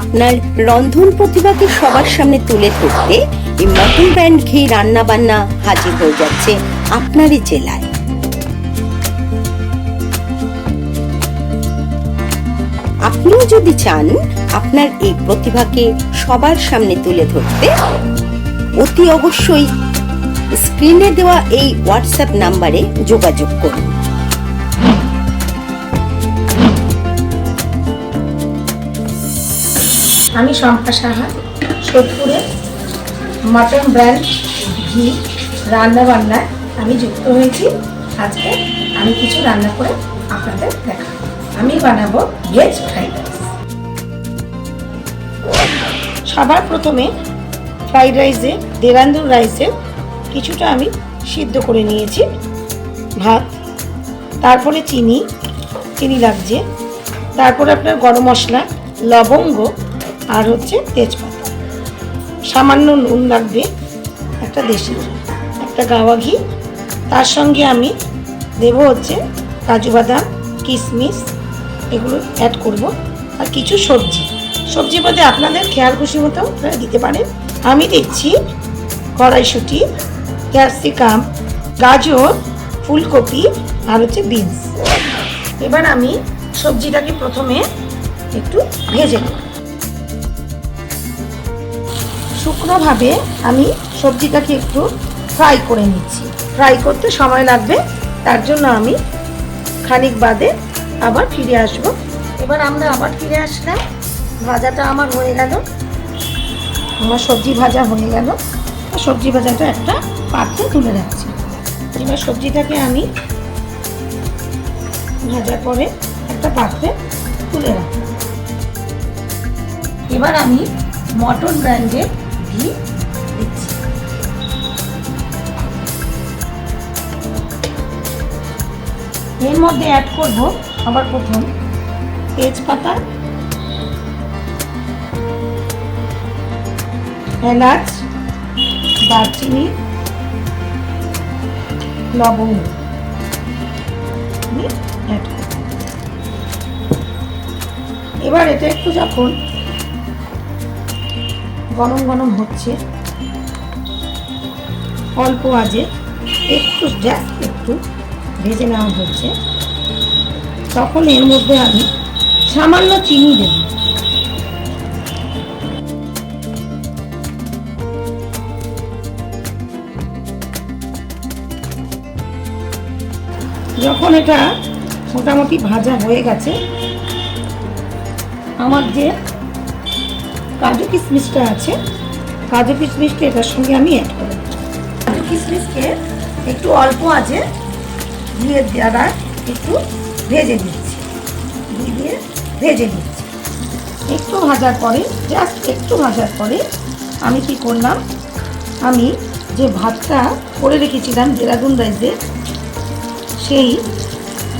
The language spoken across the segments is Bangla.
আপনার রন্ধন প্রতিভাকে সবার সামনে তুলে ধরতে এই মটন ব্র্যান্ড ঘি রান্না বান্না হাজির হয়ে যাচ্ছে আপনারই জেলায়। আপনিও যদি চান আপনার এই প্রতিভাকে সবার সামনে তুলে ধরতে, অতি অবশ্যই স্ক্রিনে দেওয়া এই হোয়াটসঅ্যাপ নাম্বারে যোগাযোগ করুন। আমি শম্পা সাহা, সোদপুরে মটন ব্র্যান্ড ঘি রান্না বান্নায় আমি যুক্ত হয়েছি। আজকে আমি কিছু রান্না করে আপনাদের দেখাবো। আমি বানাবো ভেজ ফ্রাইড রাইস সবার প্রথমে ফ্রাইড রাইসে দেরান্দুর রাইসে কিছুটা আমি সিদ্ধ করে নিয়েছি। ভাত, তারপরে চিনি চিনি লাগছে। তারপরে আপনার গরম মশলা, লবঙ্গ আর হচ্ছে তেজপাতা। সামান্য নুন লাগবে একটা দেশি একটা গাওয়া ঘি। তার সঙ্গে আমি দেব হচ্ছে কাজু বাদাম, কিশমিশ, এগুলো অ্যাড করব। আর কিছু সবজি। সবজি মধ্যে আপনাদের খেয়াল খুশি মতো আপনারা দিতে পারেন। আমি দিচ্ছি কড়াইশুঁটি, ক্যাপসিকাম, গাজর, ফুলকপি আর হচ্ছে বিনস। এবার আমি সবজিটাকে প্রথমে একটু ভেজে নেব। শুকনোভাবে আমি সবজিটাকে একটু ফ্রাই করে নিচ্ছি। ফ্রাই করতে সময় লাগবে, তার জন্য আমি খানিক বাদে আবার ফিরে আসব। এবার আমরা আবার ফিরে আসলাম। ভাজাটা আমার হয়ে গেল। আমার সবজি ভাজা হয়ে গেল। সবজি ভাজাটা একটা পাত্রে তুলে রাখছি। এবার সবজিটাকে আমি ভাজা করে একটা পাত্রে তুলে রাখলাম এবার আমি মটন ব্র্যান্ডের দিচ্ছি এর মধ্যে অ্যাড করব আবার প্রথম তেজপাতা, এলাচ, দারচিনি করব। এবার এটা একটু যখন গরম গরম হচ্ছে। অল্প আজে, একটু জাস্ট একটু ভেজে নেওয়া হচ্ছে। তখন এর মধ্যে আমি সামান্য চিনি দেব। যখন এটা মোটামুটি ভাজা হয়ে গেছে, আমার যে কাজু কিশমিশটা আছে। কাজু কিশমিশটা এটার সঙ্গে আমি অ্যাড করে দেব। কাজু কিশমিশকে একটু অল্প আছে দিয়ে দ্বারা একটু ভেজে দিচ্ছি দিয়ে ভেজে দিচ্ছি একটু ভাজার পরে জাস্ট একটু ভাজার পরে আমি কি করলাম? আমি যে ভাতটা করে রেখেছিলাম দেরাদুন রাইসে, সেই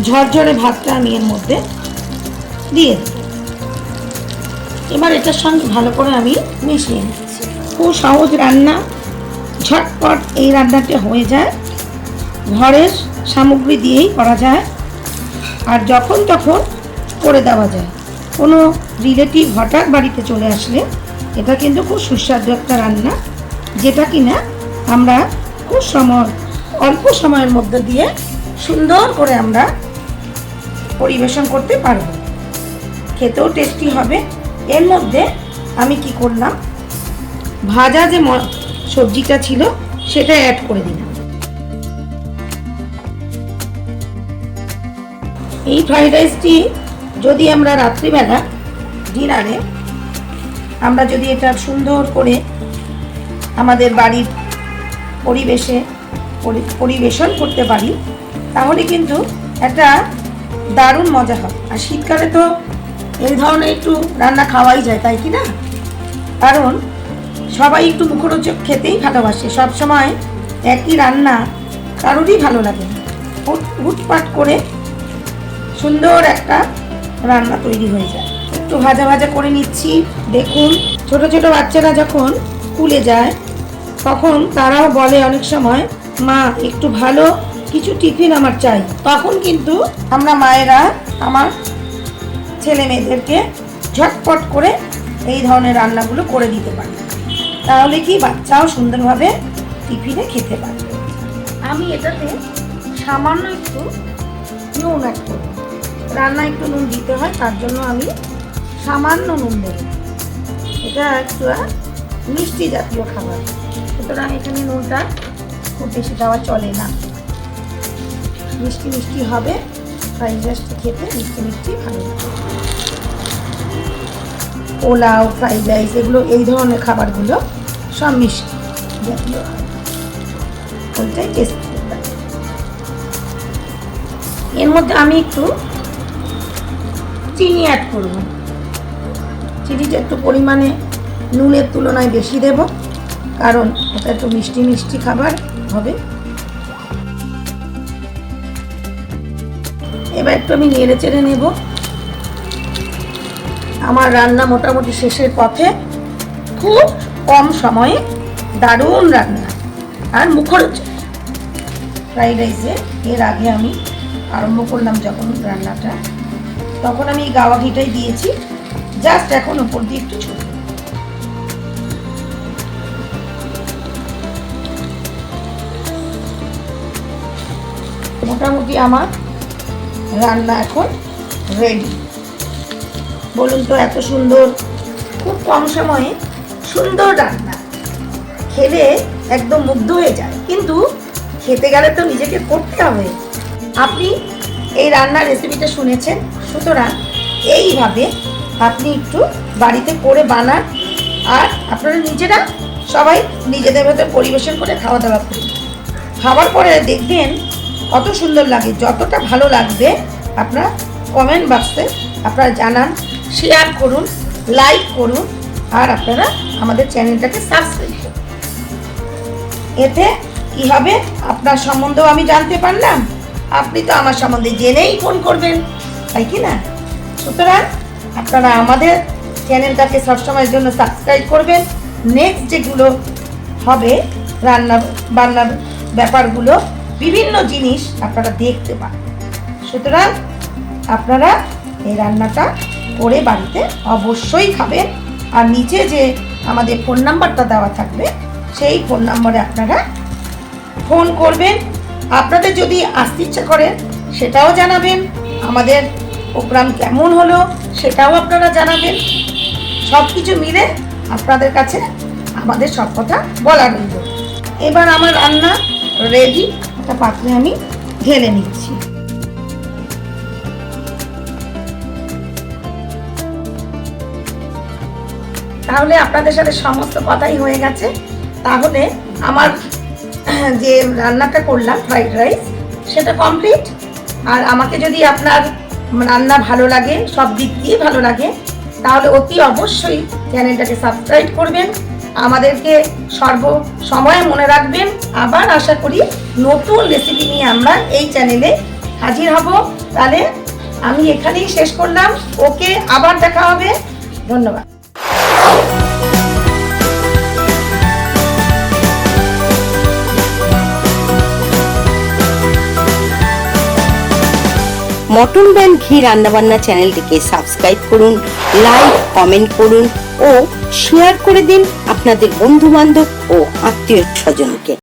ঝরঝরে ভাতটা আমি এর মধ্যে দিয়ে দিই এবার এটার সঙ্গে ভালো করে আমি মিশিয়ে নিচ্ছি। খুব সহজ রান্না, ঝটপট এই রান্নাটি হয়ে যায়। ঘরের সামগ্রী দিয়েই করা যায়। আর যখন তখন করে দেওয়া যায়। কোনো রিলেটিভ হঠাৎ বাড়িতে চলে আসলে এটা কিন্তু খুব সুস্বাদু একটা রান্না, যেটা কিনা আমরা খুব সময়, অল্প সময়ের মধ্যে দিয়ে সুন্দর করে আমরা পরিবেশন করতে পারব। খেতেও টেস্টি হবে। এর মধ্যে আমি কি করলাম? ভাজা যে সবজিটা ছিল, সেটা অ্যাড করে দিলাম। এই ফ্রাইড রাইসটি যদি আমরা রাত্রিবেলা ডিনারে আমরা যদি এটা সুন্দর করে আমাদের বাড়ির পরিবেশে পরি- পরিবেশন করতে পারি, তাহলে কিন্তু একটা দারুণ মজা হয় আর শীতকালে তো এই ধরনের একটু রান্না খাওয়াই যায়, তাই কি না? কারণ সবাই একটু মুখরোচক খেতেই ভালোবাসে। সব সময় একই রান্না কারোরই ভালো লাগে হুটপাট করে সুন্দর একটা রান্না তৈরি হয়ে যায়। একটু ভাজা ভাজা করে নিচ্ছি। দেখুন, ছোট ছোট বাচ্চারা যখন স্কুলে যায়, তখন তারাও বলে অনেক সময়, মা, একটু ভালো কিছু টিফিন আমার চাই। তখন কিন্তু আমরা মায়েরা আমার ছেলে মেয়েদেরকে ঝটপট করে এই ধরনের রান্নাগুলো করে দিতে পারি। তাহলে কি বাচ্চাও সুন্দরভাবে টিফিনে খেতে পারবে। আমি এটাতে সামান্য একটু নুন করব। রান্না একটু নুন দিতে হয়, তার জন্য আমি সামান্য নুন দেব। এটা একটু মিষ্টি জাতীয় খাবার। সুতরাং এখানে নুনটা খুব বেশি দেওয়া চলে না। মিষ্টি মিষ্টি হবে ফ্রাইড রাইসটা খেতে মিষ্টি মিষ্টি ভালো লাগে। পোলাও, ফ্রাইড রাইস, এগুলো এই ধরনের খাবারগুলো সব মিষ্টি। জাতীয় ওইটাই টেস্ট এর মধ্যে আমি একটু চিনি অ্যাড করব। চিনিটা একটু পরিমাণে নুনের তুলনায় বেশি দেব, কারণ এটা একটু মিষ্টি মিষ্টি খাবার হবে। এবার একটু আমি নেড়ে চেড়ে নেব। আমার রান্না মোটামুটি শেষের পথে খুব কম সময়ে দারুণ রান্না আর মুখরোচক ফ্রাইড রাইসে এর আগে আমি আরম্ভ করলাম যখন রান্নাটা, তখন আমি গাওয়া ঘিটাই দিয়েছি। জাস্ট এখন উপর দিয়ে একটু ছোট মোটামুটি আমার রান্না এখন রেডি বলুন তো, এত সুন্দর, খুব কম সময়ে সুন্দর রান্না। খেলে একদম মুগ্ধ হয়ে যায়। কিন্তু খেতে গেলে তো নিজেকে করতে হবে। আপনি এই রান্নার রেসিপিটা শুনেছেন? সুতরাং এইভাবে আপনি একটু বাড়িতে করে বানান। আর আপনারা নিজেরা সবাই নিজেদের ভেতর পরিবেশন করে খাওয়া দাওয়া করুন। খাবার পরে দেখবেন কত সুন্দর লাগে, যতটা ভালো লাগবে, আপনারা কমেন্ট বক্সে আপনারা জানান। শেয়ার করুন লাইক করুন, আর আপনারা আমাদের চ্যানেলটাকে সাবস্ক্রাইব করুন। এতে কি হবে? আপনার সম্বন্ধেও আমি জানতে পারলাম। আপনি তো আমার সম্বন্ধে জেনেই ফোন করবেন, তাই কি না? সুতরাং আপনারা আমাদের চ্যানেলটাকে সবসময়ের জন্য সাবস্ক্রাইব করবেন। নেক্সট যেগুলো হবে, রান্না, বান্নার ব্যাপারগুলো, বিভিন্ন জিনিস আপনারা দেখতে পান সুতরাং আপনারা এই রান্নাটা করে বাড়িতে অবশ্যই খাবেন আর নিচে যে আমাদের ফোন নাম্বারটা দেওয়া থাকবে, সেই ফোন নাম্বারে আপনারা ফোন করবেন। আপনাদের যদি আসতে ইচ্ছা করেন সেটাও জানাবেন। আমাদের প্রোগ্রাম কেমন হলো, সেটাও আপনারা জানাবেন। সব কিছু মিলে আপনাদের কাছে আমাদের সব কথা বলা রইল। এবার আমার রান্না রেডি, একটা পাত্রে আমি ঢেলে নিচ্ছি। তাহলে আপনাদের সাথে সমস্ত কথাই হয়ে গেছে। তাহলে আমার যে রান্নাটা করলাম ফ্রাইড রাইস সেটা কমপ্লিট আর আমাকে যদি আপনার রান্না ভালো লাগে, সব দিক দিয়ে ভালো লাগে, তাহলে অতি অবশ্যই চ্যানেলটাকে সাবস্ক্রাইব করবেন। আমাদেরকে সর্ব সময় মনে রাখবেন। আবার আশা করি নতুন রেসিপি নিয়ে আমরা এই চ্যানেলে হাজির হব। তাহলে আমি এখানেই শেষ করলাম। ওকে আবার দেখা হবে। ধন্যবাদ। মটন ব্যান্ড ঘি রান্নাবান্না চ্যানেলটিকে সাবস্ক্রাইব করুন, লাইক, কমেন্ট করুন ও শেয়ার করে দিন আপনাদের বন্ধু বান্ধব ও আত্মীয় স্বজনকে।